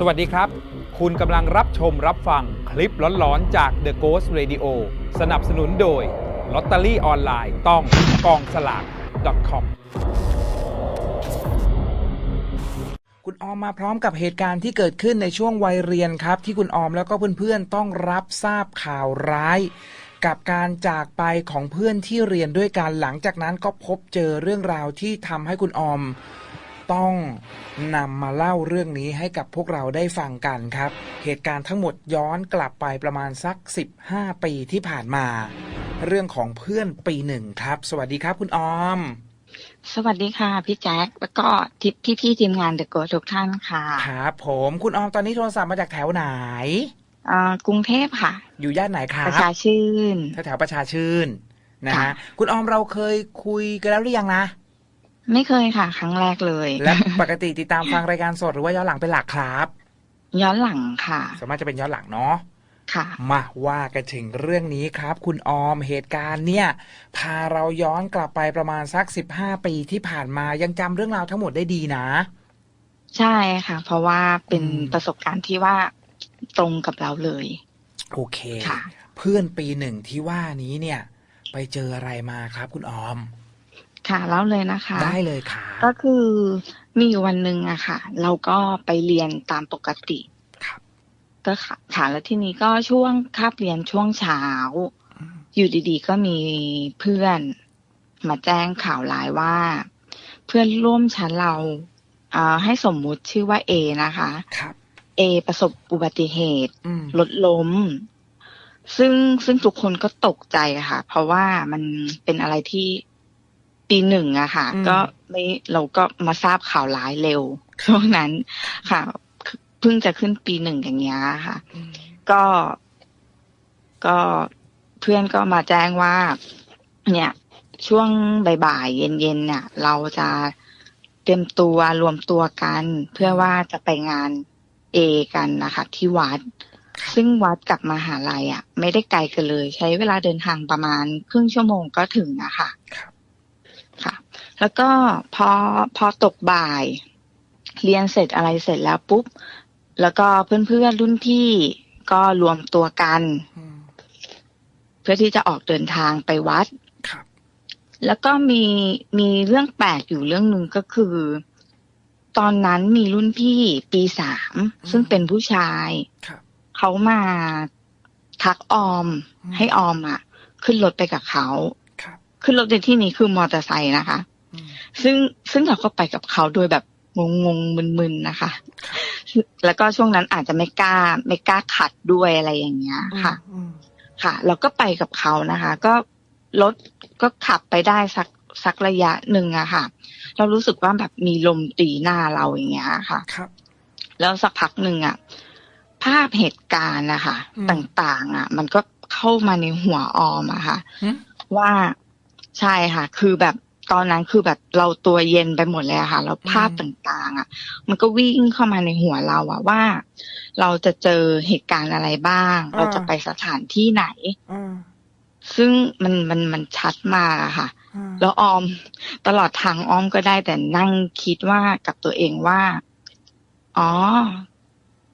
สวัสดีครับ คุณกำลังรับชมรับฟังคลิปหลอนๆ จาก The Ghost Radio สนับสนุนโดยลอตเตอรี่ออนไลน์ต้องกองสลาก .com คุณออมมาพร้อมกับเหตุการณ์ที่เกิดขึ้นในช่วงวัยเรียนครับ ที่คุณออมแล้วก็เพื่อนๆ ต้องรับทราบข่าวร้าย กับการจากไปของเพื่อนที่เรียนด้วยกันหลังจากนั้นก็พบเจอเรื่องราวที่ทำให้คุณออม ต้องนำมาเล่าเรื่องนี้ให้กับพวกเราได้ฟังกันครับ เหตุการณ์ทั้งหมดย้อนกลับไปประมาณสัก 15 ปีที่ผ่านมา เรื่องของเพื่อนปีหนึ่งครับ สวัสดีครับคุณออม สวัสดีค่ะพี่แจ๊คแล้วก็ทิพี่พี่ๆทีมงานเดอะโกทุกท่านค่ะครับผมคุณออมตอนนี้โทรศัพท์มาจากแถวไหนอ่ากรุงเทพค่ะ อยู่ย่านไหนครัปบระชาชื่นแถวๆประชาชื่นนะฮะค่ะคุณออมเราเคยคุยกันแล้วหรือยังนะ ไม่เคยค่ะ ครั้งแรกเลย และปกติติดตามฟังรายการสดหรือว่าย้อนหลังเป็นหลักครับ ย้อนหลังค่ะสามารถจะเป็นย้อนหลังเนาะค่ะ มาว่ากันถึงเรื่องนี้ครับ คุณออมเหตุการณ์เนี่ย พาเราย้อนกลับไปประมาณสัก15ปีที่ผ่านมายังจำเรื่องราวทั้งหมดได้ดีนะ ใช่ค่ะ เพราะว่าเป็นอืม ประสบการณ์ที่ว่าตรงกับเราเลย โอเค ค่ะ เพื่อนปีหนึ่งที่ว่านี้เนี่ย ไปเจออะไรมาครับ คุณออม ค่ะเล่าเลยนะคะ ได้เลยค่ะ ก็คือมีอยู่วันหนึ่งอะค่ะ เราก็ไปเรียนตามปกติครับก็ค่ะค่ะแล้วทีนี้ก็ช่วงคาบเรียนช่วงเช้า อยู่ดีๆ ก็มีเพื่อนมาแจ้งข่าวร้ายว่า เพื่อนร่วมชั้นเราอ่าให้สมมุติชื่อว่าเอนะคะครับเอประสบอุบัติเหตุอืมรถล้ม ซึ่งซึ่งทุกคนก็ตกใจอะค่ะ เพราะว่ามันเป็นอะไรที่ ปีหนึ่งอะค่ะ ก็ไม่เราก็มาทราบข่าวร้ายเร็วช่วงนั้นค่ะเพิ่งจะขึ้นปีหนึ่งอย่างเงี้ยค่ะอืมก็ก็เพื่อนก็มาแจ้งว่า เนี่ย ช่วงบ่ายๆเย็นๆเนี่ย เราจะเตรียมตัวรวมตัวกัน เพื่อว่าจะไปงานเอกันนะคะ ที่วัด ซึ่งวัดกับมหาลัยอะ ไม่ได้ไกลกันเลย ใช้เวลาเดินทางประมาณครึ่งชั่วโมงก็ถึงนะคะครับค่ะ แล้วก็พอพอตกบ่าย เรียนเสร็จอะไรเสร็จแล้วปุ๊บ แล้วก็เพื่อนๆรุ่นพี่ก็รวมตัวกันอืมเพื่อที่จะออกเดินทางไปวัดครับแล้วก็มีมีเรื่องแปลกอยู่เรื่องหนึ่งก็คือ ตอนนั้นมีรุ่นพี่ปีสามซึ่งเป็นผู้ชายครับเขามาทักออมอืมให้ออมอะ ขึ้นรถไปกับเขาครับขึ้นรถในที่นี้คือมอเตอร์ไซค์นะคะอืม ซึ่งซึ่งเราก็ไปกับเขาโดยแบบงงงๆมึนๆนะคะ แล้วก็ช่วงนั้นอาจจะไม่กล้าไม่กล้าขัดด้วยอะไรอย่างเงี้ยค่ะอืมค่ะ เราก็ไปกับเขานะคะ ก็รถก็ขับไปได้สักสักระยะหนึ่งอะค่ะ เรารู้สึกว่าแบบมีลมตีหน้าเราอย่างเงี้ยค่ะครับ แล้วสักพักหนึ่งอะภาพเหตุการณ์นะคะอืมต่างๆอะมันก็เข้ามาในหัวออมอะค่ะหึว่าใช่ค่ะ คือแบบ ตอนนั้นคือแบบเราตัวเย็นไปหมดเลยอะค่ะ แล้วภาพต่างๆ อะ มันก็วิ่งเข้ามาในหัวเราอะว่า เราจะเจอเหตุการณ์อะไรบ้าง เราจะไปสถานที่ไหนอืมซึ่งมันมันมันชัดมากอะค่ะอืมแล้วออมตลอดทางออมก็ได้แต่นั่งคิดว่ากับตัวเองว่า อ๋อ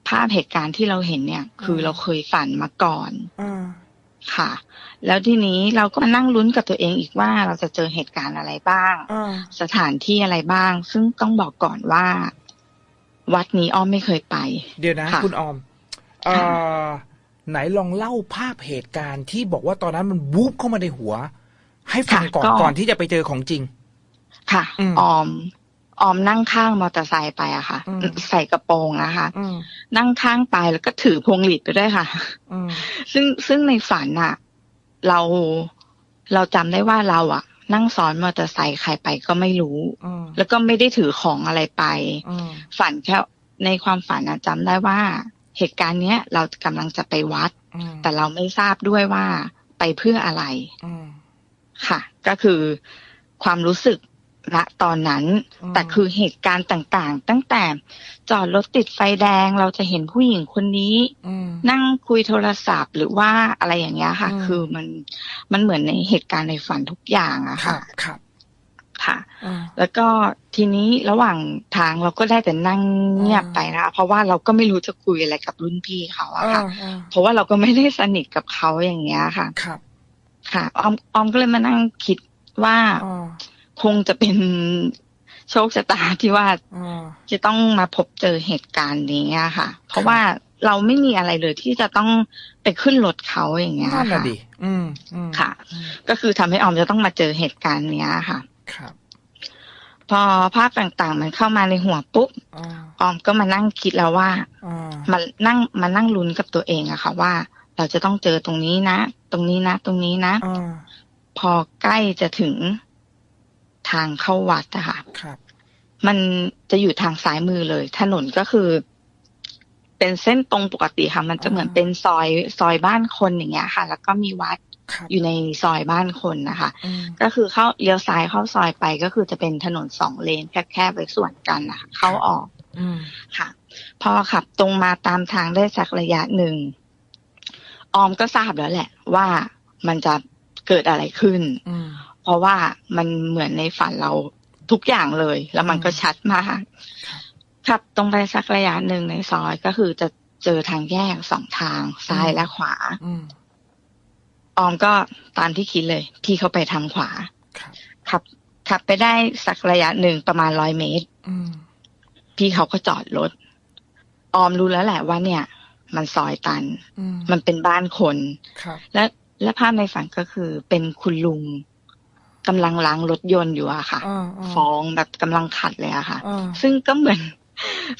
ภาพเหตุการณ์ที่เราเห็นเนี่ย คือเราเคยฝันมาก่อนอืม ค่ะ แล้วทีนี้เราก็มานั่งลุ้นกับตัวเองอีกว่าเราจะเจอเหตุการณ์อะไรบ้างอืมสถานที่อะไรบ้าง ซึ่งต้องบอกก่อนว่า วัดนี้อ้อมไม่เคยไป เดี๋ยวนะค่ะคุณออมเอ่อไหนลองเล่าภาพเหตุการณ์ที่บอกว่าตอนนั้นมันวูบเข้ามาในหัว ให้ฟังก่อนก่อนที่จะไปเจอของจริง ค่ะอืมออม ออมนั่งข้างมอเตอร์ไซค์ไปอะค่ะอืมใส่กระโปรงนะคะอืมนั่งข้างไปแล้วก็ถือพวงหลีดไปด้วยค่ะอืมซึ่งซึ่งในฝันอะเราเราจำได้ว่าเราอะนั่งซ้อนมอเตอร์ไซค์ใครไปก็ไม่รู้อืมแล้วก็ไม่ได้ถือของอะไรไปอืมฝันแค่ในความฝันอะจำได้ว่า เหตุการณ์เนี้ย เรากำลังจะไปวัดอืมแต่เราไม่ทราบด้วยว่าไปเพื่ออะไรอืมค่ะ ก็คือความรู้สึก ณตอนนั้นอืมแต่คือเหตุการณ์ต่างๆ ตั้งแต่จอดรถติดไฟแดงเราจะเห็นผู้หญิงคนนี้อืมนั่งคุยโทรศัพท์หรือว่าอะไรอย่างเงี้ยค่ะอืมคือมันมันเหมือนในเหตุการณ์ในฝันทุกอย่างอะครัค่ะบครับค่ะอ่าแล้วก็ทีนี้ระหว่างทางเราก็ได้แต่นั่งเงียบไปนะคะเพราะว่าเราก็ไม่รู้จะคุยอะไรกับรุ่นพี่เขาอะค่ะอ่าเพราะว่าเราก็ไม่ได้สนิทกับเขาอย่างเงี้ยค่ะ ครับ ค่ะออมออมก็เลยมานั่งคิดว่าอ่า คงจะเป็นโชคชะตาที่ว่าอ่าจะต้องมาพบเจอเหตุการณ์นี้อะค่ะ เพราะว่าเราไม่มีอะไรเลยที่จะต้องไปขึ้นรถเขาอย่างเงี้ยนั่นน่ะค่ะดิอืมอืมค่ะอืมก็คือทำให้ออมจะต้องมาเจอเหตุการณ์เนี้ยค่ะ ครับ พอภาพต่างๆ มันเข้ามาในหัวปุ๊บอ่าออมก็มานั่งคิดแล้วว่าอ่ามานั่งมานั่งลุ้นกับตัวเองอะค่ะ ว่า เราจะต้องเจอตรงนี้นะ ตรงนี้นะ ตรงนี้นะอ่าพอใกล้จะถึง ทางเข้าวัดอะค่ะครับ มันจะอยู่ทางซ้ายมือเลย ถนนก็คือ เป็นเส้นตรงปกติค่ะ มันจะเหมือนเป็นซอยซอยบ้านคนอย่างเงี้ยค่ะ แล้วก็มีวัดครับอยู่ในซอยบ้านคนนะคะอืมก็คือเข้าเลี้ยวซ้ายเข้าซอยไปก็คือจะเป็นถนนสองเลนแคบๆไว้ส่วนกันนะคะเข้าออกอืมค่ะ พอขับตรงมาตามทางได้สักระยะหนึ่งออมก็ทราบแล้วแหละ ว่ามันจะเกิดอะไรขึ้นอืม เพราะว่ามันเหมือนในฝันเราทุกอย่างเลย แล้วมันก็ชัดมากครับขับตรงไปสักระยะหนึ่งในซอยก็คือจะเจอทางแยกสองทางซ้ายและขวาอืมออมก็ตามที่คิดเลย พี่เขาไปทางขวาครับขับขับไปได้สักระยะหนึ่งประมาณร้อยเมตรอืมพี่เขาก็จอดรถออมรู้แล้วแหละว่าเนี่ย มันซอยตันอืมมันเป็นบ้านคนครับและและภาพในฝันก็คือเป็นคุณลุง กำลังล้างรถยนต์อยู่อะค่ะอ่าอ่าฟองแบบกำลังขัดเลยอะค่ะอ่าซึ่งก็เหมือน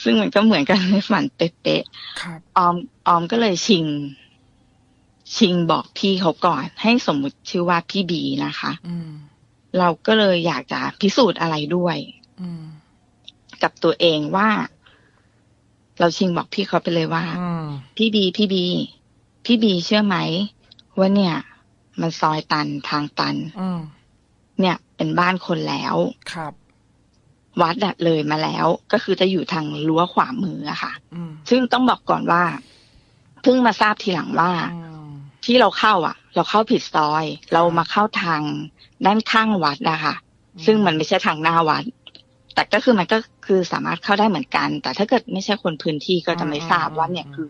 ซึ่งมันก็เหมือนกันในฝันเป๊ะครับๆออมออมก็เลยชิง ชิงบอกพี่เขาก่อน ให้สมมุติชื่อว่าพี่บีนะคะอืมเราก็เลยอยากจะพิสูจน์อะไรด้วยอืมกับตัวเองว่า เราชิงบอกพี่เขาไปเลยว่าอืมพี่บีพี่บี พี่บีเชื่อไหมว่าเนี่ย มันซอยตันทางตันอืม เนี่ยเป็นบ้านคนแล้วครับ วัดอะเลยมาแล้ว ก็คือจะอยู่ทางรั้วขวามืออะค่ะอืมซึ่งต้องบอกก่อนว่าเพิ่งมาทราบทีหลังว่าอืมที่เราเข้าอะ เราเข้าผิดซอย เรามาเข้าทางด้านข้างวัดอะค่ะซึ่งมันไม่ใช่ทางหน้าวัด แต่ก็คือมันก็คือสามารถเข้าได้เหมือนกัน แต่ถ้าเกิดไม่ใช่คนพื้นที่ก็จะไม่ทราบว่าเนี่ยคือ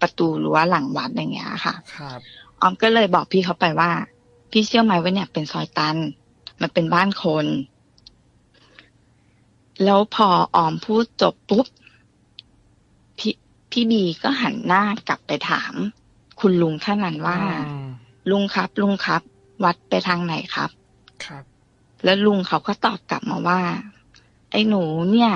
ประตูรั้วหลังวัดอย่างเงี้ยค่ะ ครับออมก็เลยบอกพี่เขาไปว่า พี่เชื่อไหมว่าเนี่ยเป็นซอยตัน มันเป็นบ้านคน แล้วพอออมพูดจบปุ๊บพี่พี่บีก็หันหน้ากลับไปถาม คุณลุงท่านนั้นว่าอืมลุงครับ ลุงครับ วัดไปทางไหนครับ ครับ แล้วลุงเขาก็ตอบกลับมาว่า ไอ้หนูเนี่ย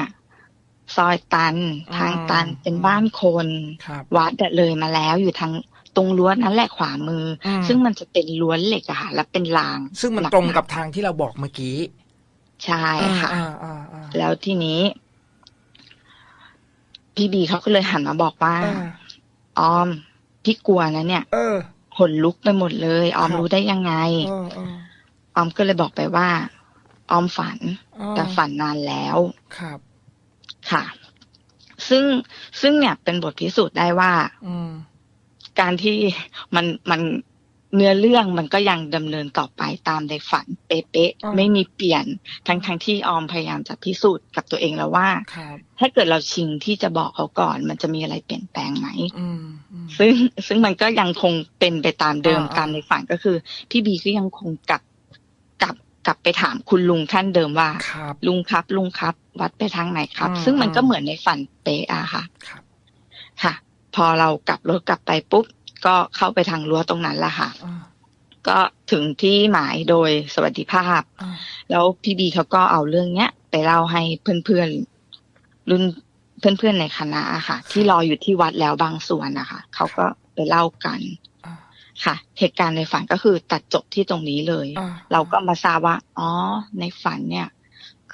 ซอยตันทางตันเป็นบ้านคนครับวัดอะเลยมาแล้วอยู่ทาง ตรงรั้วนั้นแหละขวามืออมซึ่งมันจะเป็นรั้วเหล็กอะค่ะและเป็นราง ซึ่งมันหกๆตรงกับทางที่เราบอกเมื่อกี้ ใช่ค่ะอ่าอ่าอ่าแล้วทีนี้ พี่บีเขาก็เลยหันมาบอกว่าอ่าออม พี่กลัวนะเนี่ยเออขนลุกไปหมดเลย ออมครับรู้ได้ยังไงเออเออออมก็เลยบอกไปว่า ออมฝันอ่าแต่ฝันนานแล้วครับ ค่ะ ซึ่งซึ่งเนี่ยเป็นบทพิสูจน์ได้ว่าอืม การที่มันมันเนื้อเรื่องมันก็ยังดำเนินต่อไปตามในฝัน เป๊ะอ่าๆไม่มีเปลี่ยนทั้งทั้งที่ออมพยายามจะพิสูจน์กับตัวเองแล้วว่าครับถ้าเกิดเราชิงที่จะบอกเขาก่อน มันจะมีอะไรเปลี่ยนแปลงไหมอืมอืมซึ่งซึ่งมันก็ยังคงเป็นไปตามเดิมอ่าตามในฝันก็คือ พี่บีก็ยังคงกลับกลับกลับไปถามคุณลุงท่านเดิมว่าครับลุงครับลุงครับ วัดไปทางไหนครับอืมซึ่งมันก็อืมเหมือนในฝันเป๊ะอะค่ะครับค่ะ พอเรากลับรถกลับไปปุ๊บ ก็เข้าไปทางรั้วตรงนั้นแหละค่ะอ่าก็ถึงที่หมายโดยสวัสดิภาพอ่าแล้วพี่บีเขาก็เอาเรื่องเนี้ย ไปเล่าให้เพื่อนๆรุ่นเพื่อนๆในคณะอะค่ะ ที่รออยู่ที่วัดแล้วบางส่วนนะคะเขาก็ไปเล่ากันอ่าค่ะ เหตุการณ์ในฝันก็คือตัดจบที่ตรงนี้เลยอ่เราก็มาทราบว่า อ๋อ ในฝันเนี่ย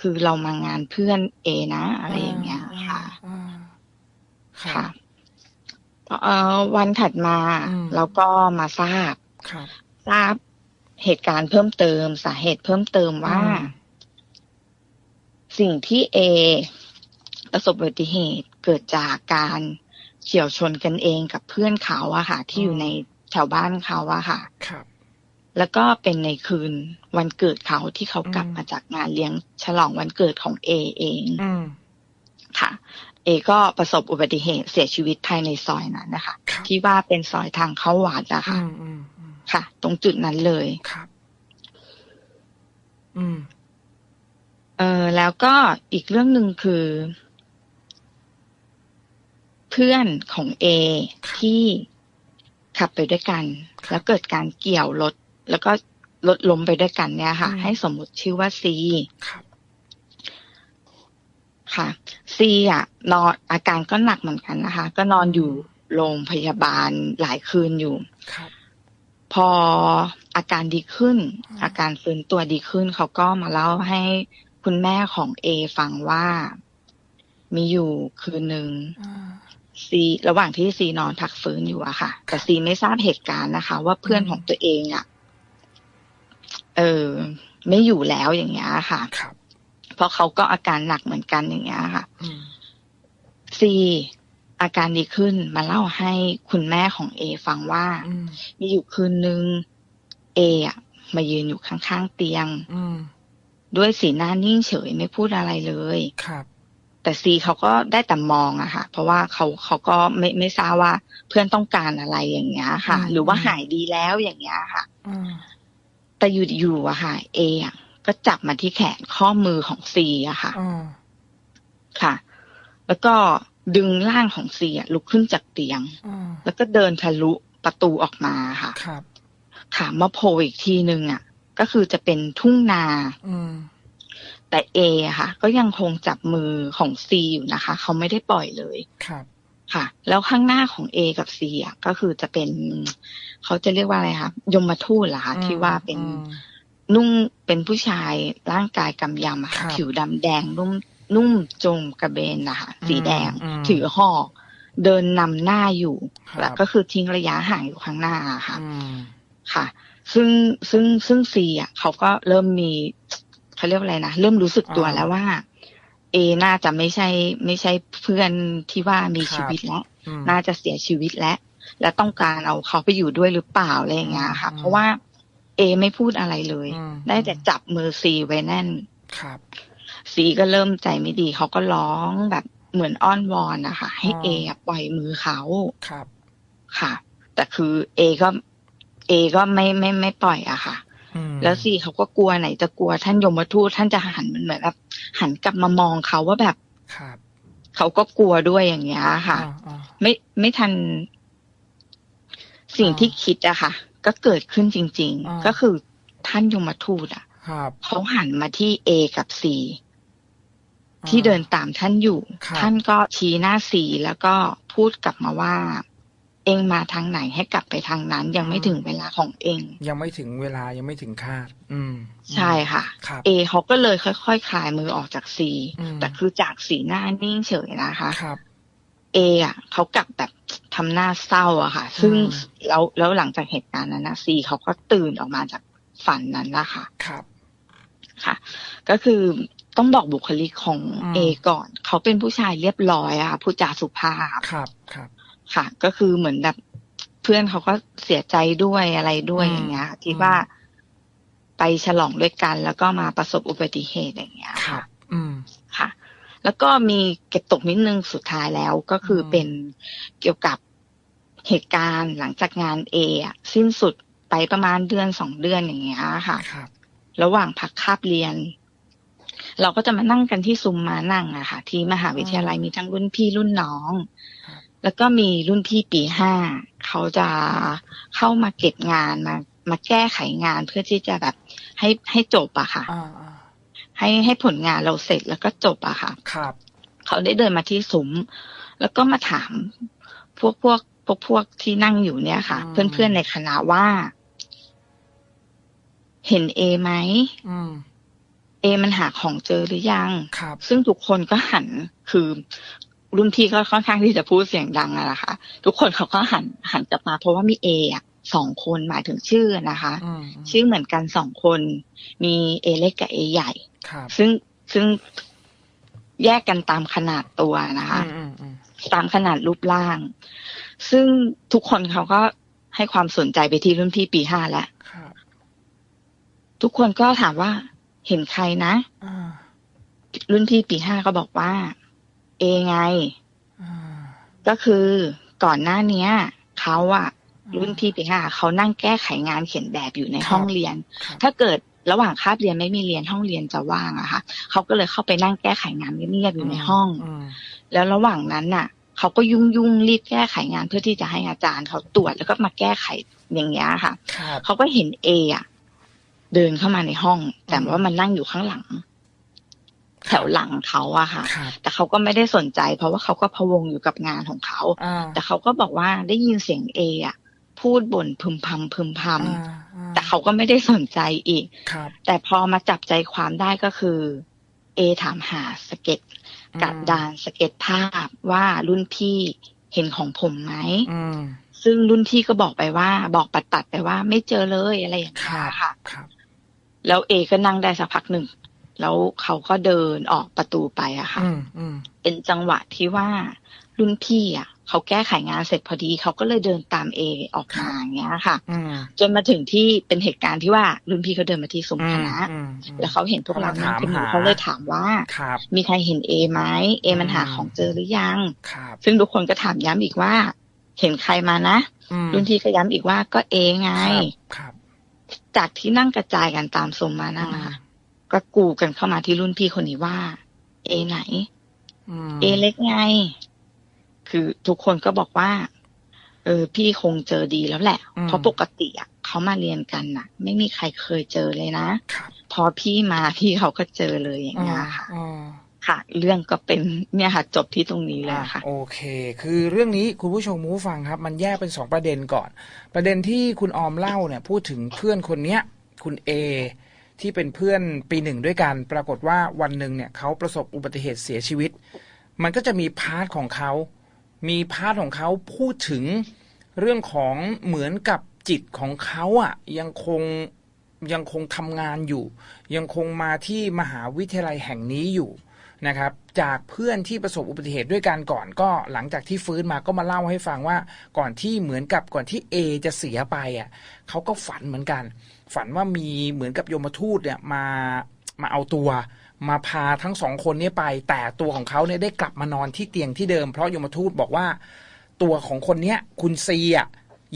คือเรามางานเพื่อนเอนะ อะไรอย่างเงี้ยค่ะอ่าครัค่ะบ เอ่อวันถัดมาอืมเราก็มาทราบครับทราบเหตุการณ์เพิ่มเติมสาเหตุเพิ่มเติมว่าอืมสิ่งที่เอ ประสบอุบัติเหตุเกิดจากการเฉียวชนกันเองกับเพื่อนเขาอะค่ะ ที่อยู่ในแถวบ้านเขาอะค่ะครับ แล้วก็เป็นในคืนวันเกิดเขาที่เขากลับอืมมาจากงานเลี้ยงฉลองวันเกิดของเอเองอืมค่ะ เอก็ประสบอุบัติเหตุเสียชีวิตภายในซอยนั้นนะคะครับที่ว่าเป็นซอยทางเข้าวัดอะอืค่ะมอืมอืมค่ะ ตรงจุดนั้นเลยครับอืม เออแล้วก็อีกเรื่องหนึ่งคือ เพื่อนของเอที่ขับไปด้วยกัน แล้วเกิดการเกี่ยวรถแล้วก็รถล้มไปด้วยกันเนี่ยค่ะอืมให้สมมุติชื่อว่าซี ครับค่ะซีอะนอนอาการก็หนักเหมือนกันนะคะ ก็นอนอยู่โรงพยาบาลหลายคืนอยู่ครับพออาการดีขึ้นอืมอาการฟื้นตัวดีขึ้น เขาก็มาเล่าให้คุณแม่ของเอฟังว่า มีอยู่คืนหนึ่งอ่าซีระหว่างที่ซีนอนพักฟื้นอยู่อะค่ะ แต่ซีไม่ทราบเหตุการณ์นะคะ ว่าเพื่อนอืมของตัวเองอะเออ ไม่อยู่แล้วอย่างเงี้ยค่ะครับ เพราะเขาก็อาการหนักเหมือนกันอย่างเงี้ยค่ะอืมซีอาการดีขึ้นมาเล่าให้คุณแม่ของเอฟังว่าอืมมีอยู่คืนนึงเออะมายืนอยู่ข้างๆเตียงอืมด้วยสีหน้านิ่งเฉยไม่พูดอะไรเลยครับแต่ซีเขาก็ได้แต่มองอะค่ะ เพราะว่าเขาเขาก็ไม่ไม่ทราบว่าเพื่อนต้องการอะไรอย่างเงี้ยค่ะอืมหรือว่าหายดีแล้วอย่างเงี้ยค่ะอืมแต่อยู่อยู่อะค่ะ เออะ ก็จับมาที่แขนข้อมือของซีอะค่ะอ่าค่ะ แล้วก็ดึงร่างของซีอะลุกขึ้นจากเตียงอ่าแล้วก็เดินทะลุประตูออกมาค่ะครับค่ะมาโผล่อีกทีนึงอะก็คือจะเป็นทุ่งนาอืมแต่เออะค่ะ ก็ยังคงจับมือของซีอยู่นะคะ เขาไม่ได้ปล่อยเลยครับค่ะ แล้วข้างหน้าของเอกับซีอะก็คือจะเป็น เขาจะเรียกว่าอะไรคะยมทูตเหรอคะที่ว่าเป็นอืม นุ่งเป็นผู้ชายร่างกายกำยำอะครัค่ะบผิวดำแดงนุ่มนุ่มโจงกระเบนนะคะอืมสีแดงอืมถือหอกเดินนำหน้าอยู่ครับแล้วก็คือทิ้งระยะห่างอยู่ข้างหน้าอะค่ะอืมค่ะ ซึ่งซึ่งซึ่งซีอะเขาก็เริ่มมีเขาเรียกว่าอะไรนะเริ่มรู้สึกตัวอ่าแล้วว่า เอน่าจะไม่ใช่ ไม่ใช่เพื่อนที่ว่ามีครับชีวิตแล้วอืมน่าจะเสียชีวิตแล้วและต้องการเอาเขาไปอยู่ด้วยหรือเปล่าอะไรอย่างเงี้ยค่ะอืมเพราะว่า เอไม่พูดอะไรเลยอืมได้แต่จับมือซีไว้แน่นครับซีก็เริ่มใจไม่ดี เขาก็ร้องแบบเหมือนอ้อนวอนนะคะให้อ๋อเออะปล่อยมือเขาครับ ค่ะ แต่คือเอก็ เอก็ไม่ไม่ไม่ปล่อยอะค่ะอืมแล้วซีเขาก็กลัวไหนจะกลัวท่านยมทูตท่านจะหันเหมือนแบบหันกลับมามองเขาว่าแบบครับเขาก็กลัวด้วยอย่างเงี้ยค่ะอ่าอ่าไม่ไม่ทันสิ่งอ่าที่คิดอะค่ะ ก็เกิดขึ้นจริงอ่าๆก็คือท่านยมทูตอะครับเขาหันมาที่เอกับซีที่เดินตามท่านอยู่ครับท่านก็ชี้หน้าซีแล้วก็พูดกลับมาว่า เองมาทางไหนให้กลับไปทางนั้น ยังไม่ถึงเวลาของเอง ยังไม่ถึงเวลายังไม่ถึงคาด อืม ใช่ค่ะครับเอเขาก็เลยค่อยๆคลายมือออกจากซีอืมแต่คือจากสีหน้านิ่งเฉยนะคะ ครับ เออะเขากลับแบบทำหน้าเศร้าอะค่ะ ซึ่งอืมแล้วแล้วหลังจากเหตุการณ์นั้นนะซีเขาก็ตื่นออกมาจากฝันนั้นนะคะครับ ค่ะ ก็คือต้องบอกบุคลิกของอืมเอก่อน เขาเป็นผู้ชายเรียบร้อยอะค่ะผู้จาสุภาพ ครับ ครับ ค่ะ ก็คือเหมือนแบบเพื่อนเขาก็เสียใจด้วยอะไรด้วยอืมอย่างเงี้ยที่อืมว่าไปฉลองด้วยกันแล้วก็มาประสบอุบัติเหตุอย่างเงี้ย ครัค่ะบอืมค่ะ แล้วก็มีเก็บตกนิดนึงสุดท้ายแล้วก็คืออมเป็นเกี่ยวกับเหตุการณ์หลังจากงานเอะสิ้นสุดไปประมาณเดือนสองเดือนอย่างเงี้ยค่ะครับระหว่างพักคาบเรียน เราก็จะมานั่งกันที่ซุ้มมานั่งอะค่ะ ที่มหาวิทยาลัยมีทั้งรุ่นพี่รุ่นน้องครับแล้วก็มีรุ่นพี่ปีห้าเขาจะเข้ามาเก็บงานมามาแก้ไขงานเพื่อที่จะแบบให้ให้จบอะค่ะอ่าอ่า ให้ให้ผลงานเราเสร็จแล้วก็จบอะค่ะ ครับ เขาได้เดินมาที่ซุ้มแล้วก็มาถามพวกพวกพวกพวกที่นั่งอยู่เนี่ยค่ะอืมเพื่อนเพื่อนๆในคณะว่า เห็นเอไหมอืมเอมันหาของเจอหรือยังครับซึ่งทุกคนก็หันคือรุ่นพี่ก็ค่อนข้างที่จะพูดเสียงดังอะนะคะทุกคนเขาก็หันหันกลับมาเพราะว่ามีเออะ สองคนหมายถึงชื่อนะคะอืมชื่อเหมือนกันสองคน มีเอเล็กกับเอใหญ่ครับซึ่งซึ่งแยกกันตามขนาดตัวนะคะอืมอืมอืมตามขนาดรูปร่าง ซึ่งทุกคนเขาก็ให้ความสนใจไปที่รุ่นพี่ปีห้าแล้วครับทุกคนก็ถามว่าเห็นใครนะอ่ารุ่นพี่ปีห้าก็บอกว่า เอไงอ่าก็คือก่อนหน้าเนี้ยเขาอะ รุ่นพี่ปีห้าเขานั่งแก้ไขงานเขียนแบบอยู่ในห้องเรียนครับถ้าเกิดระหว่างคาบเรียนไม่มีเรียนห้องเรียนจะว่างอะค่ะเขาก็เลยเข้าไปนั่งแก้ไขงานเงียบๆอยู่ในห้องมแล้วระหว่างนั้นน่ะเขาก็ยุ่งยุ่งๆรีบแก้ไขงานเพื่อที่จะให้อาจารย์เขาตรวจแล้วก็มาแก้ไขอย่างเงี้ยค่ะครับเขาก็เห็นเออะเดินเข้ามาในห้อง แต่อืมว่ามันนั่งอยู่ข้างหลัง แถวหลังเขาอะค่ะครับแต่เขาก็ไม่ได้สนใจ เพราะว่าเขาก็พะวงอยู่กับงานของเขาอ่าแต่เขาก็บอกว่าได้ยินเสียงเออะ พูดบ่นพึมพำพึมพอ่าำอ่าแต่เขาก็ไม่ได้สนใจอีกครับแต่พอมาจับใจความได้ก็คือ เอถามหาสเก็ตกระดานสเก็ตภาพว่ารุ่นพี่เห็นของผมไหมอืมซึ่งรุ่นพี่ก็บอกไปว่า บอกปัดตัดๆไปว่าไม่เจอเลยอะไรอย่างคเงี้รับยค่ะครับแล้วเอก็นั่งได้สักพักหนึ่ง แล้วเขาก็เดินออกประตูไปอะค่ะอืมอืมเป็นจังหวะที่ว่า รุ่นพี่อะเขาแก้ไขงานเสร็จพอดีเขาก็เลยเดินตามเอออกมาอย่างเงี้ยค่ะอืมจนมาถึงที่เป็นเหตุการณ์ที่ว่ารุ่นพี่เขาเดินมาที่ซุ้มอืคมณะอืมอืมแล้วเขาเห็นพวกเรานั่งกันอยู่เขามาถามหาเขาเลยถามว่าครับมีใครเห็นเอไหมเอมันหาอืมของเจอหรือยังครับซึ่งทุกคนก็ถามย้ำอีกว่า เห็นใครมานะอืมรุ่นพี่ก็ย้ำอีกว่าก็เอไงครับจากที่นั่งกระจายกันตามสมมานั่นนะคะก็กูกันเข้ามาที่รุ่นพี่คนนี้ว่า เอไหนอืมเอเล็กไง คือทุกคนก็บอกว่า เออ พี่คงเจอดีแล้วแหละอืมเพราะปกติอะเขามาเรียนกันน่ะ ไม่มีใครเคยเจอเลยนะครับพอพี่มาพี่เขาก็เจอเลยอย่างเงี้ยค่ะอ่าค่ะ เรื่องก็เป็นเนี่ยค่ะจบที่ตรงนี้เลยอะค่ะ โอเค คือเรื่องนี้คุณผู้ชมผู้ฟังครับ มันแยกเป็นสองประเด็นก่อน ประเด็นที่คุณออมเล่าเนี่ย พูดถึงเพื่อนคนเนี้ย คุณเอที่เป็นเพื่อนปีหนึ่งด้วยกัน ปรากฏว่าวันหนึ่งเนี่ยเขาประสบอุบัติเหตุเสียชีวิต มันก็จะมีพาร์ทของเขา มีพาร์ทของเขาพูดถึงเรื่องของเหมือนกับจิตของเขาอะยังคงยังคงทำงานอยู่ ยังคงมาที่มหาวิทยาลัยแห่งนี้อยู่นะครับ จากเพื่อนที่ประสบอุบัติเหตุด้วยกันก่อนก็หลังจากที่ฟื้นมาก็มาเล่าให้ฟังว่าก่อนที่เหมือนกับก่อนที่เอจะเสียไปอะเขาก็ฝันเหมือนกัน ฝันว่ามีเหมือนกับโยมทูตเนี่ยมามาเอาตัว มาพาทั้งสองคนเนี้ไป แต่ตัวของเขาเนี่ยได้กลับมานอนที่เตียงที่เดิม เพราะโยมทูตบอกว่า ตัวของคนเนี้ย คุณซีอะ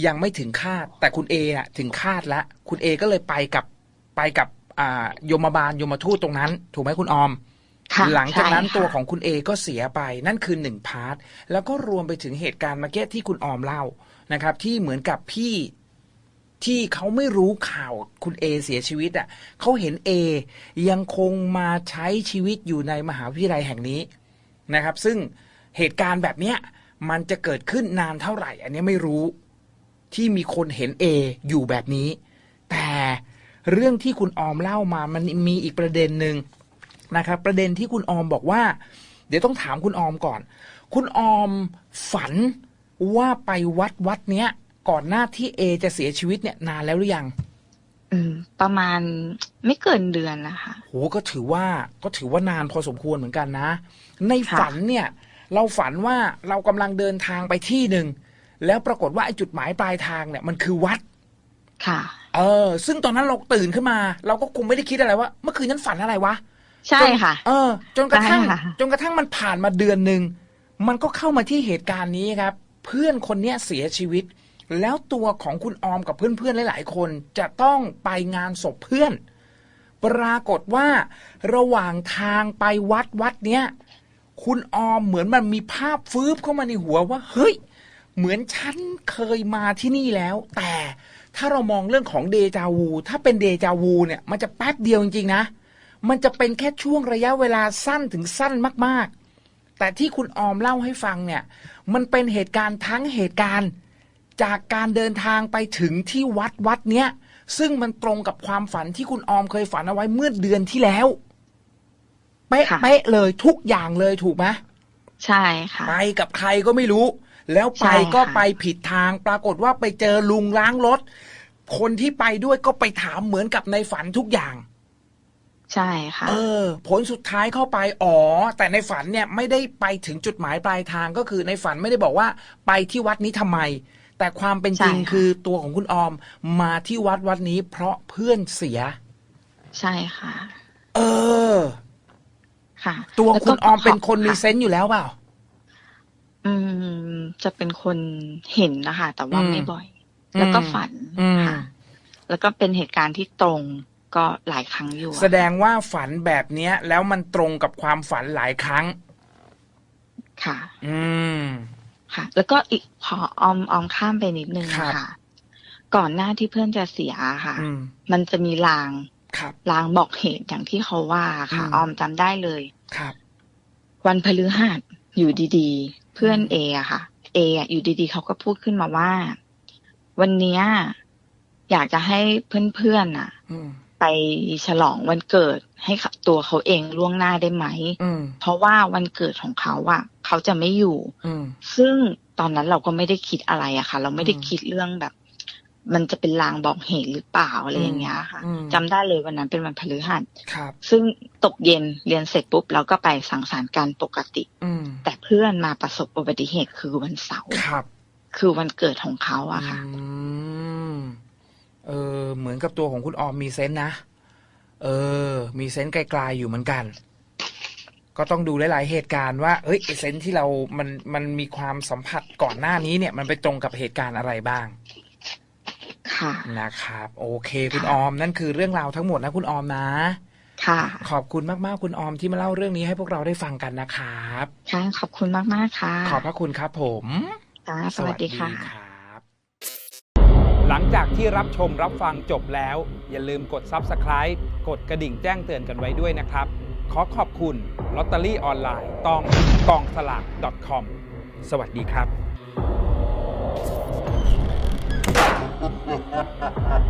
ยังไม่ถึงคาด แต่คุณเออะถึงคาดแล้วคุณเอก็เลยไปกับไปกับอ่าโยมบาลโยมทูตตรงนั้น ถูกไหมคุณออมค่ะหลังจากนั้นใช่ค่ะตัวของคุณเอก็เสียไปนั่นคือหนึ่งพาร์ทแล้วก็รวมไปถึงเหตุการณ์เมื่อกี้ที่คุณออมเล่านะครับ ที่เหมือนกับพี่ ที่เขาไม่รู้ข่าวคุณเอเสียชีวิตอะเขาเห็นเอยังคงมาใช้ชีวิตอยู่ในมหาวิทยาลัยแห่งนี้นะครับ ซึ่งเหตุการณ์แบบเนี้ยมันจะเกิดขึ้นนานเท่าไหร่ อันนี้ไม่รู้ที่มีคนเห็นเออยู่แบบนี้ แต่เรื่องที่คุณออมเล่ามามันมีอีกประเด็นหนึ่งนะครับ ประเด็นที่คุณออมบอกว่า เดี๋ยวต้องถามคุณออมก่อน คุณออมฝันว่าไปวัดวัดเนี้ย ก่อนหน้าที่เอจะเสียชีวิตเนี่ยนานแล้วหรือยัง อืม ประมาณไม่เกินเดือนนะคะโหก็ถือว่าก็ถือว่านานพอสมควรเหมือนกันนะ ในค่ะฝันเนี่ย เราฝันว่าเรากำลังเดินทางไปที่หนึ่งแล้วปรากฏว่าไอ้จุดหมายปลายทางเนี่ยมันคือวัด ค่ะ เออ ซึ่งตอนนั้นเราตื่นขึ้นมา เราก็คงไม่ได้คิดอะไรว่าเมื่อคืนนั้นฝันอะไรวะใช่จนค่ะ เออ จนกระทั่งใช่ค่ะจนกระทั่งมันผ่านมาเดือนหนึ่ง มันก็เข้ามาที่เหตุการณ์นี้ครับ เพื่อนคนเนี้ยเสียชีวิต แล้วตัวของคุณออมกับเพื่อนๆหลาย ๆ คนจะต้องไปงานศพเพื่อน ปรากฏว่า ระหว่างทางไปวัดวัดเนี้ยคุณออมเหมือนมันมีภาพฟืบเข้ามาในหัวว่า เฮ้ย เหมือนฉันเคยมาที่นี่แล้ว แต่ถ้าเรามองเรื่องของเดจาวู ถ้าเป็นเดจาวูเนี่ย มันจะแป๊บเดียวจริงๆนะ มันจะเป็นแค่ช่วงระยะเวลาสั้นถึงสั้นมากๆ แต่ที่คุณออมเล่าให้ฟังเนี่ย มันเป็นเหตุการณ์ทั้งเหตุการณ์ จากการเดินทางไปถึงที่วัดวัดเนี้ยซึ่งมันตรงกับความฝันที่คุณออมเคยฝันเอาไว้เมื่อเดือนที่แล้วเป๊ะค่ะเป๊ะเลยทุกอย่างเลยถูกไหมใช่ค่ะ ไปกับใครก็ไม่รู้ แล้วไปใช่ค่ะก็ไปผิดทางปรากฏว่าไปเจอลุงล้างรถ คนที่ไปด้วยก็ไปถามเหมือนกับในฝันทุกอย่าง ใช่ค่ะ เออ ผลสุดท้ายเข้าไปอ๋อ แต่ในฝันเนี่ยไม่ได้ไปถึงจุดหมายปลายทางก็คือในฝันไม่ได้บอกว่า ไปที่วัดนี้ทำไม แต่ความเป็นจริงใช่ค่ะคือตัวของคุณออมมาที่วัดวัดนี้ เพราะเพื่อนเสีย ใช่ค่ะ เออ ค่ะ ตัวแล้วคุก็ณออมเป็นคนมีะเซนต์อยู่แล้วเปล่า อืม จะเป็นคนเห็นนะคะ แต่ว่าอืมไม่บ่อย แล้วก็อืมฝันอืมค่ะ แล้วก็เป็นเหตุการณ์ที่ตรงก็หลายครั้งอยู่อะแสดงว่าฝันแบบเนี้ย แล้วมันตรงกับความฝันหลายครั้ง ค่ะ อืม ค่ะ แล้วก็อีกขอออมออมข้ามไปนิดนึงครับนะคะก่อนหน้าที่เพื่อนจะเสียค่ะอืมมันจะมีลางครับลางบอกเหตุอย่างที่เขาว่าค่ะอืมออมจำได้เลยครับ วันพฤหัสอยู่ดีๆ เพื่อนเออะค่ะ เออะอยู่ดีๆเขาก็พูดขึ้นมาว่า วันเนี้ยอยากจะให้เพื่อนๆน่ะอืม ไปฉลองวันเกิดให้กับตัวเขาเองล่วงหน้าได้ไหมอืมเพราะว่าวันเกิดของเขาอะเขาจะไม่อยู่อืมซึ่งตอนนั้นเราก็ไม่ได้คิดอะไรอะค่ะ เราไม่ได้อืมคิดเรื่องแบบ มันจะเป็นลางบอกเหตุหรือเปล่าอะไรอย่างเงี้ยค่ะอืมจำได้เลยวันนั้นเป็นวันพฤหัสครับซึ่งตกเย็นเรียนเสร็จปุ๊บเราก็ไปสังสรรค์กันปกติอืมแต่เพื่อนมาประสบอุบัติเหตุคือวันเสาร์ครับคือวันเกิดของเขาอะค่ะอืม เออเหมือนกับตัวของคุณออมมีเซนส์นะ เออ มีเซนส์ไกลๆอยู่เหมือนกัน ก็ต้องดูหลายๆเหตุการณ์ว่า เอ้ยไอ้เซนส์ที่เรา มัน มันมีความสัมผัสก่อนหน้านี้เนี่ย มันไปตรงกับเหตุการณ์อะไรบ้าง ค่ะ นะครับ โอเค คุณค่ะออม นั่นคือเรื่องราวทั้งหมดนะคุณออมนะ ค่ะ ขอบคุณมากๆ คุณออมที่มาเล่าเรื่องนี้ให้พวกเราได้ฟังกันนะครับ ค่ะ ขอบคุณมากๆค่ะ ขอบพระคุณครับผม ค่ะ สวัสดีค่ะครับ หลังจากที่รับชมรับฟังจบแล้ว อย่าลืมกด Subscribe กดกระดิ่งแจ้งเตือนกันไว้ด้วยนะครับ ขอขอบคุณลอตเตอรี่ออนไลน์ตองกองสลาก .com สวัสดีครับ